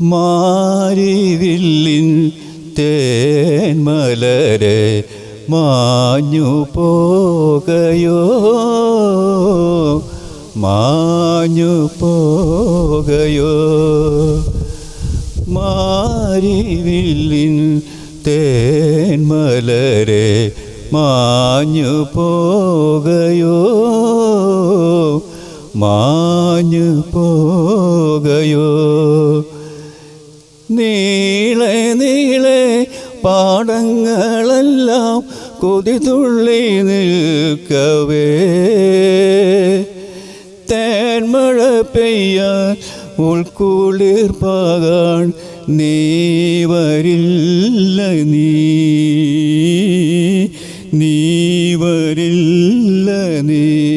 മാരിവില്ലിൻ തേന്മലരെ മാഞ്ഞു പോകയോ? മാഞ്ഞു പോകയോ? മാരിവില്ലിൻ തേന്മലരെ മാഞ്ഞു പോകയോ? മാഞ്ഞു പോകയോ? പാടങ്ങളെല്ലാം കൊതിതുള്ളി നിൽക്കവേ. തേന്മഴ പെയ്യാൻ ഉൾക്കുളിർ പാകാൻ നീ വരില്ല നീ. നീ വരില്ല നീ.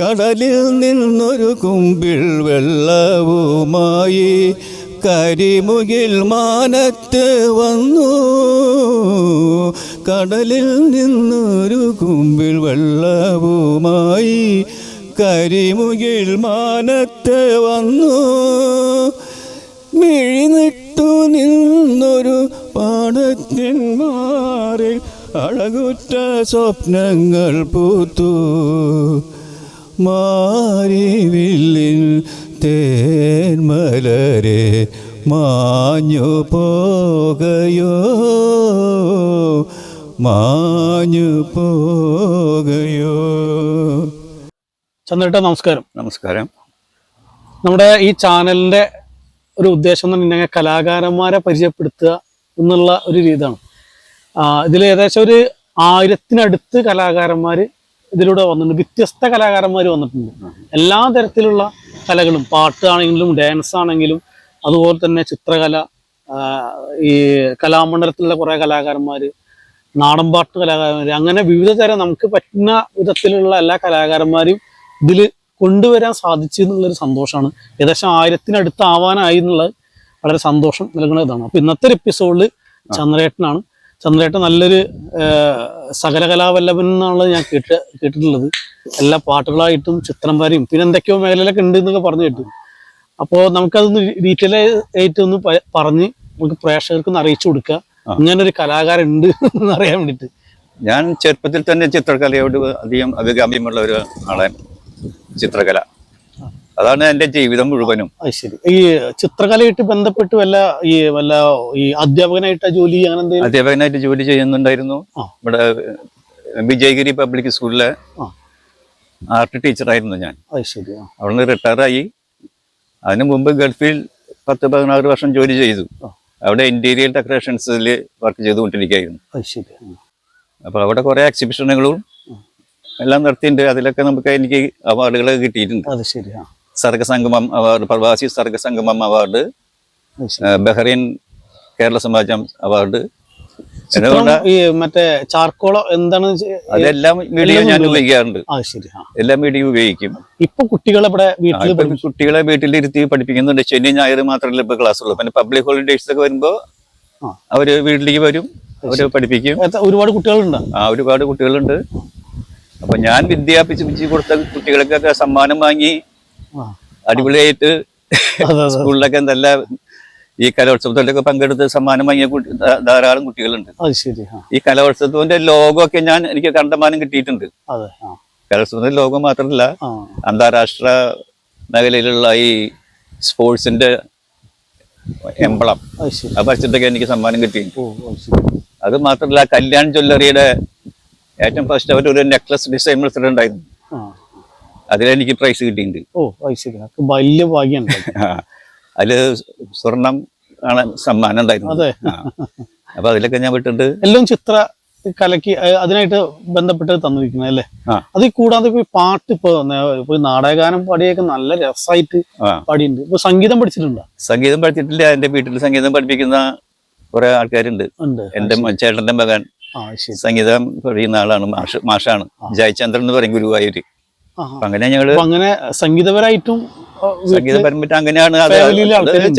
കടലിൽ നിന്നൊരു കുമ്പിൾ വെള്ളവുമായി കരിമുകിൽ മാനത്ത് വന്നു. കടലിൽ നിന്നൊരു കുമ്പിൽ വെള്ളവുമായി കരിമുകിൽ മാനത്ത് വന്നു. മിഴിനിട്ടു നിന്നൊരു പാടത്തിൻ മാറിൽ അഴകുറ്റ സ്വപ്നങ്ങൾ പൂത്തു. മാരിവില്ലിൽ തേന്മലരെ മാഞ്ഞു പോകയോ മാഞ്ഞു പോകയോ ചന്ദ്രേട്ട നമസ്കാരം. നമസ്കാരം. നമ്മുടെ ഈ ചാനലിന്റെ ഒരു ഉദ്ദേശം എന്ന് പറഞ്ഞാൽ കലാകാരന്മാരെ പരിചയപ്പെടുത്തുക എന്നുള്ള ഒരു രീതിയാണ്. ഇതിൽ ഏകദേശം ഒരു ആയിരത്തിനടുത്ത് കലാകാരന്മാർ ഇതിലൂടെ വന്നിട്ടുണ്ട്. വ്യത്യസ്ത കലാകാരന്മാർ വന്നിട്ടുണ്ട്. എല്ലാ തരത്തിലുള്ള കലകളും പാട്ടാണെങ്കിലും ഡാൻസ് ആണെങ്കിലും അതുപോലെ തന്നെ ചിത്രകല ഈ കലാമണ്ഡലത്തിലുള്ള കുറേ കലാകാരന്മാർ നാടൻപാട്ട് കലാകാരന്മാർ അങ്ങനെ വിവിധ തരം നമുക്ക് പറ്റുന്ന വിധത്തിലുള്ള എല്ലാ കലാകാരന്മാരും ഇതിൽ കൊണ്ടുവരാൻ സാധിച്ചു എന്നുള്ളൊരു സന്തോഷമാണ്. ഏകദേശം ആയിരത്തിനടുത്ത് ആവാനായി എന്നുള്ളത് വളരെ സന്തോഷം നൽകുന്ന ഇതാണ്. അപ്പൊ ഇന്നത്തെ ഒരു എപ്പിസോഡിൽ ചന്ദ്രേട്ടനാണ്. ചന്ദ്രേട്ടൻ നല്ലൊരു സകലകലാവല്ലഭൻ എന്നുള്ളത് ഞാൻ കേട്ട് കേട്ടിട്ടുള്ളത്. എല്ലാ പാട്ടുകളായിട്ടും ചിത്രം വരയും. പിന്നെ എന്തൊക്കെയോ മേഖലയിലൊക്കെ ഉണ്ട് എന്നൊക്കെ പറഞ്ഞു കേട്ടു. അപ്പോൾ നമുക്കതൊന്ന് ഡീറ്റെയിൽ ആയിട്ട് ഒന്ന് പറഞ്ഞ് നമുക്ക് പ്രേക്ഷകർക്ക് ഒന്ന് അറിയിച്ചു കൊടുക്കുക ഇങ്ങനെ ഒരു കലാകാരൻ ഉണ്ട് എന്ന് അറിയാൻ വേണ്ടിയിട്ട് ഞാൻ ചെറുപ്പത്തിൽ തന്നെ ചിത്രകലയോട് അധികം അഭികാമ്യമുള്ള ഒരു ആളാണ് ചിത്രകല. അതാണ് എന്റെ ജീവിതം മുഴുവനും. ശരി. ഈ ചിത്രകലയായിട്ട് ബന്ധപ്പെട്ട് വല്ല ഈ വല്ല ഈ അധ്യാപകനായിട്ട് ജോലി അങ്ങനെ എന്തെങ്കിലും? അധ്യാപകനായിട്ട് ജോലി ചെയ്യുന്നുണ്ടായിരുന്നു. ഇവിടെ വിജയഗിരി പബ്ലിക് സ്കൂളിലെ ആർട്ട് ടീച്ചറായിരുന്നു ഞാൻ. ശരി ആ. അവിടുന്ന് റിട്ടയറായി. അതിനു മുമ്പ് ഗൾഫിൽ പത്ത് പതിനാറ് വർഷം ജോലി ചെയ്തു. അവിടെ ഇന്റീരിയർ ഡെക്കറേഷൻസിൽ വർക്ക് ചെയ്തുകൊണ്ടിരിക്കുകയായിരുന്നു. അപ്പൊ ശരി അപ്പോൾ അവിടെ കുറേ എക്സിബിഷനുകളും എല്ലാം നടത്തിയിട്ടുണ്ട്. അതിലൊക്കെ നമുക്ക് എനിക്ക് അവാർഡുകൾ കിട്ടിയിട്ടുണ്ട്. അത് സർഗസംഗമം അവാർഡ് പ്രവാസി Sargasangamam award Bahrain Kerala Samajam award. ഈ മറ്റേ ചാർക്കോളോ എന്താണ് അതെല്ലാം മീഡിയ ഞാൻ ഉപയോഗിക്കാറുണ്ട്. എല്ലാം മീഡിയ ഉപയോഗിക്കും. ഇപ്പൊ കുട്ടികളെ ഇവിടെ വീട്ടിൽ കുട്ടികളെ വീട്ടിലിരുത്തി പഠിപ്പിക്കുന്നുണ്ട്. ശനി ഞായർ മാത്രമല്ല ഇപ്പൊ ക്ലാസ് ഉള്ളൂ. പിന്നെ പബ്ലിക് ഹോളിഡേയ്സ് ഒക്കെ വരുമ്പോ അവർ വീട്ടിലേക്ക് വരും. അവർ പഠിപ്പിക്കും. ഒരുപാട് കുട്ടികളുണ്ട്? ആ ഒരുപാട് കുട്ടികളുണ്ട്. അപ്പൊ ഞാൻ വിദ്യാഭ്യസിപ്പിച്ച് കൊടുത്ത കുട്ടികൾക്കൊക്കെ സമ്മാനം വാങ്ങി അടിപൊളിയായിട്ട് സ്കൂളിലൊക്കെ നല്ല ഈ കലോത്സവത്തിലൊക്കെ പങ്കെടുത്ത് സമ്മാനം വാങ്ങിയ ധാരാളം കുട്ടികളുണ്ട്. ഈ കലോത്സവത്തിന്റെ ഒക്കെ ഞാൻ എനിക്ക് കണ്ടമാനം കിട്ടിയിട്ടുണ്ട്. കലോത്സവത്തിന്റെ ലോഗോ മാത്രമല്ല അന്താരാഷ്ട്ര മേഖലയിലുള്ള ഈ സ്പോർട്സിന്റെ എംബളം ആ പരസ്യത്തൊക്കെ എനിക്ക് സമ്മാനം കിട്ടി അത് മാത്രമല്ല കല്യാൺ ജ്വല്ലറിയുടെ ഏറ്റവും ഫസ്റ്റ് അവർ ഒരു നെക്ലസ് ഡിസൈൻ മത്സരം ഉണ്ടായിരുന്നു. അതിലെനിക്ക് പ്രൈസ് കിട്ടിയിട്ടുണ്ട്. ഓ വലിയ ഭാഗ്യമാണ്. അതിൽ സ്വർണം ആണ് സമ്മാനം ഉണ്ടായിരുന്നു. അതെ. അപ്പൊ അതിലൊക്കെ ഞാൻ വിട്ടിട്ട് എല്ലാം ചിത്ര കലക്ക് അതിനായിട്ട് ബന്ധപ്പെട്ട് തന്നിരിക്കുന്നത് അല്ലേ? അത് കൂടാതെ ഇപ്പൊ പാട്ട് ഇപ്പൊ ഇപ്പൊ നാടകഗാനം പാടിയൊക്കെ നല്ല രസമായിട്ട് പാടിയിട്ടുണ്ട്. ഇപ്പൊ സംഗീതം പഠിച്ചിട്ടുണ്ടോ? സംഗീതം പഠിച്ചിട്ടില്ല. എന്റെ വീട്ടിൽ സംഗീതം പഠിപ്പിക്കുന്ന കുറെ ആൾക്കാരുണ്ട്. എന്റെ ചേട്ടന്റെ മകൻ സംഗീതം പഠിക്കുന്ന ആളാണ് മാഷ് മാഷാണ്. ജയചന്ദ്രൻ എന്ന് പറയും ഗുരുവായൂര്. അങ്ങനെ ഞങ്ങൾ അങ്ങനെ സംഗീതപരമായിട്ടും സംഗീത പരമ്പറ്റ അങ്ങനെയാണ് അത്.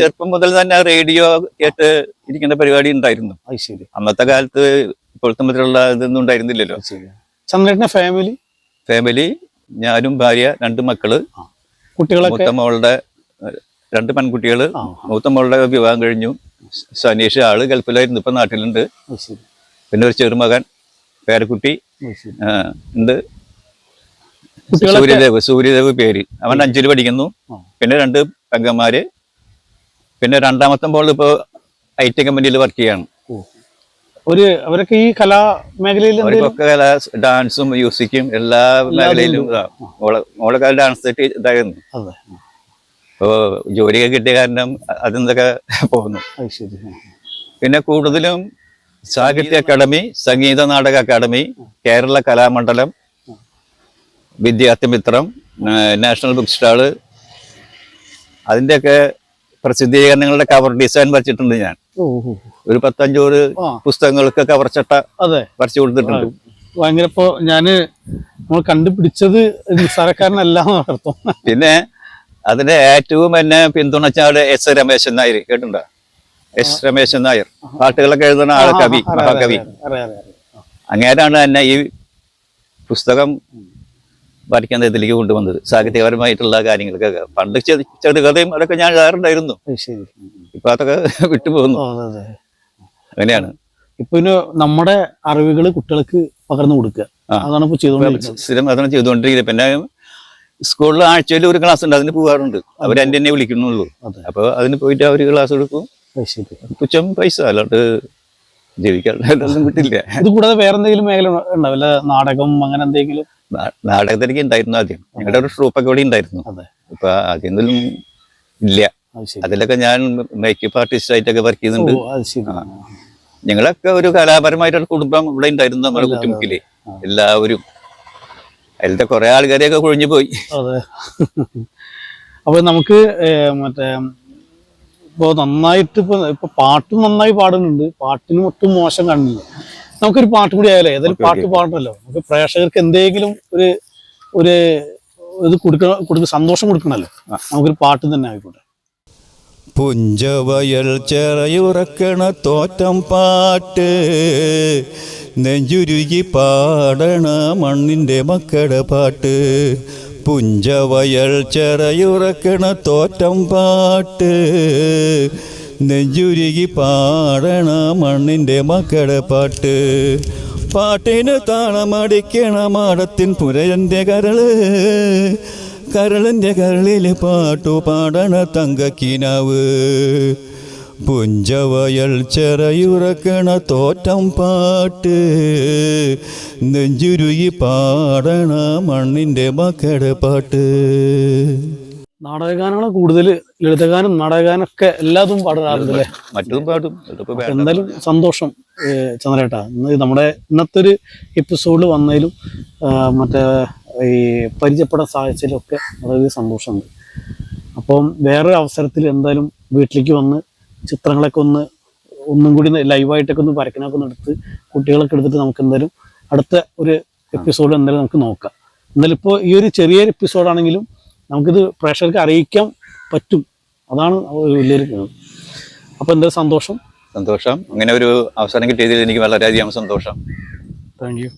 ചെറുപ്പം മുതൽ തന്നെ റേഡിയോ കേട്ട് ഇരിക്കുന്ന പരിപാടി ഉണ്ടായിരുന്നു. ശരി. അന്നത്തെ കാലത്ത് ഇപ്പോഴത്തെ മുതലുള്ള ഇതൊന്നും ഉണ്ടായിരുന്നില്ലല്ലോ. ചന്ദ്രേട്ടന്റെ ഫാമിലി ഫാമിലി ഞാനും ഭാര്യ രണ്ട് മക്കൾ കുട്ടികളൊക്കെ? മൂത്ത മോളുടെ രണ്ട് പെൺകുട്ടികൾ ആ മൂത്ത മോളുടെ വിവാഹം കഴിഞ്ഞു. സനീഷ് ആൾ ഗൾഫിലായിരുന്നു ഇപ്പൊ നാട്ടിലുണ്ട്. പിന്നെ ഒരു ചെറുമകൻ പേരക്കുട്ടി ഉണ്ട്. സൂര്യദേവ് സൂര്യദേവ് പേര്. അവൻ അഞ്ചിൽ പഠിക്കുന്നു. പിന്നെ രണ്ട് പെങ്ങന്മാര്. പിന്നെ രണ്ടാമത്തെ മോൾ ഇപ്പൊ ഐ ടി കമ്പനിയിൽ വർക്ക് ചെയ്യാണ്. ഒരു അവരൊക്കെ ഈ കലാ മേഖലയിൽ കല ഡാൻസും മ്യൂസിക്കും എല്ലാ മേഖലയിലും ഇതാ. മോളെ മോളെ കാലം ഡാൻസ് ഇതായിരുന്നു. ഇപ്പോ ജോലിയൊക്കെ കിട്ടിയ കാരണം അതിന്നൊക്കെ പോകുന്നു. പിന്നെ കൂടുതലും Sahitya Akademi Sangeetha Nataka Akademi Kerala Kalamandalam Vidyarthimithram national book stall അതിന്റെയൊക്കെ പ്രസിദ്ധീകരണങ്ങളുടെ കവർ ഡിസൈൻ വരച്ചിട്ടുണ്ട് ഞാൻ. ഒരു പത്തഞ്ചൂറ് പുസ്തകങ്ങൾക്ക് കവർ ചട്ട അതെ വരച്ചു കൊടുത്തിട്ടുണ്ട് ഭയങ്കര ഇപ്പോ ഞാൻ നമ്മൾ കണ്ടുപിടിച്ചത് നിസ്സാരക്കാരനല്ല അർത്ഥം പിന്നെ അതിന്റെ ഏറ്റവും എന്നെ പിന്തുണച്ചാട് എസ് രമേശൻ നായർ കേട്ടിട്ടുണ്ടോ എസ് രമേശൻ നായർ പാട്ടുകളൊക്കെ എഴുതുന്ന ആൾ കവി മഹാകവി. അങ്ങേരാണ് എന്നെ ഈ പുസ്തകം വരയ്ക്കുന്ന ഇതിലേക്ക് കൊണ്ടുവന്നത്. സാഹിത്യപരമായിട്ടുള്ള കാര്യങ്ങളൊക്കെ പണ്ട് ചെറു ചെറുകഥയും അതൊക്കെ ഞാൻ എഴുതാറുണ്ടായിരുന്നു ഇപ്പൊ അതൊക്കെ വിട്ടുപോകുന്നു. അങ്ങനെയാണ്. ഇപ്പൊ നമ്മുടെ അറിവുകൾ കുട്ടികൾക്ക് പകർന്നു കൊടുക്കുക. അതാണ് ഇപ്പൊ ചെയ്തുകൊണ്ടിരിക്കുന്നത്. സ്ഥിരം അതാണ് ചെയ്തുകൊണ്ടിരിക്കുന്നത്. പിന്നെ സ്കൂളിൽ ആഴ്ചയിൽ ഒരു ക്ലാസ് ഉണ്ട്. അതിന് പോകാറുണ്ട് അവർ എന്റെ തന്നെ വിളിക്കുന്നുള്ളൂ. അപ്പൊ അപ്പോൾ അതിന് പോയിട്ട് അവർ ക്ലാസ് എടുക്കും. തുച്ഛം പൈസ. അല്ലാണ്ട് ജീവിക്കാൻ കിട്ടില്ല ഇത് കൂടാതെ വേറെ എന്തെങ്കിലും മേഖല ഉണ്ടാവില്ല നാടകം അങ്ങനെ എന്തെങ്കിലും? നാടകത്തിലേക്ക് ഉണ്ടായിരുന്നു ആദ്യം. ഞങ്ങളുടെ ഒരു ട്രൂപ്പൊക്കെ ഇവിടെ ഉണ്ടായിരുന്നു അതെ. ഇപ്പൊ അതിനൊന്നും ഇല്ല. അതിലൊക്കെ ഞാൻ മേക്കപ്പ് ആർട്ടിസ്റ്റ് ആയിട്ടൊക്കെ വർക്ക് ചെയ്യുന്നുണ്ട്. ഞങ്ങളൊക്കെ ഒരു കലാപരമായിട്ടുള്ള കുടുംബം ഇവിടെ ഉണ്ടായിരുന്നു നമ്മുടെ കുറ്റിമുക്കിൽ എല്ലാവരും. അതിലത്തെ കുറെ ആൾക്കാരെയൊക്കെ കുഴിഞ്ഞു പോയി. അപ്പൊ നമുക്ക് മറ്റേ ഇപ്പൊ നന്നായിട്ട് ഇപ്പൊ ഇപ്പൊ പാട്ടും നന്നായി പാടുന്നുണ്ട്. പാട്ടിന് ഒട്ടും മോശം കാണുന്നില്ല നമുക്കൊരു പാട്ട് കൂടി ആയാലോ? ഏതായാലും പാട്ട് പാടണല്ലോ? നമുക്ക് പ്രേക്ഷകർക്ക് എന്തെങ്കിലും ഒരു ഒരു ഇത് കൊടുക്കണ കൊടുക്ക സന്തോഷം കൊടുക്കണല്ലോ. നമുക്കൊരു പാട്ട് തന്നെ ആയിക്കോട്ടെ. പുഞ്ചവയൽ ചെറയുറക്കണ തോറ്റം പാട്ട് നെഞ്ചുരുകി പാടണ മണ്ണിന്റെ മക്കളുടെ പാട്ട്. പുഞ്ചവയൽ ചെറയുറക്കണ തോറ്റം പാട്ട് നെഞ്ചുരുകി പാടണ മണ്ണിന്റെ മക്കളുടെ പാട്ട്. പാട്ടിന് താളമടിക്കണ മാടത്തിൻ പുരയന്റെ കരൾ. കരളിന്റെ കരളിൽ പാട്ടു പാടണ തങ്കക്കിനാവ്. പുഞ്ചവയൽ ചെറയുറക്കണ തോറ്റം പാട്ട്. നെഞ്ചുരുകി പാടണ മണ്ണിന്റെ മക്കളുടെ പാട്ട്. നാടകഗാനങ്ങളെ കൂടുതൽ ലളിതഗാനം നാടകഗാനം ഒക്കെ എല്ലാതും പാടാറുണ്ട് അല്ലേ മറ്റതും പാടും എന്തായാലും സന്തോഷം ചന്ദ്രേട്ട. ഇന്ന് നമ്മുടെ ഇന്നത്തെ ഒരു എപ്പിസോഡിൽ വന്നതിലും മറ്റേ ഈ പരിചയപ്പെടാൻ സാധിച്ചതിലും ഒക്കെ വളരെ സന്തോഷമുണ്ട്. അപ്പം വേറൊരു അവസരത്തിൽ എന്തായാലും വീട്ടിലേക്ക് വന്ന് ചിത്രങ്ങളൊക്കെ ഒന്ന് ഒന്നും കൂടി ലൈവായിട്ടൊക്കെ ഒന്ന് വരക്കനൊക്കെ ഒന്ന് എടുത്ത് കുട്ടികളൊക്കെ എടുത്തിട്ട് നമുക്ക് എന്തായാലും അടുത്ത ഒരു എപ്പിസോഡ് എന്തായാലും നമുക്ക് നോക്കാം. ഇപ്പോൾ ഈ ഒരു ചെറിയൊരു എപ്പിസോഡാണെങ്കിലും നമുക്കിത് പ്രേക്ഷകർക്ക് അറിയിക്കാൻ പറ്റും. അതാണ് വലിയൊരു അപ്പോൾ എന്താ സന്തോഷം? സന്തോഷം. അങ്ങനെ ഒരു അവസരം കിട്ടിയതിൽ എനിക്ക് വളരെയധികം സന്തോഷം. Thank you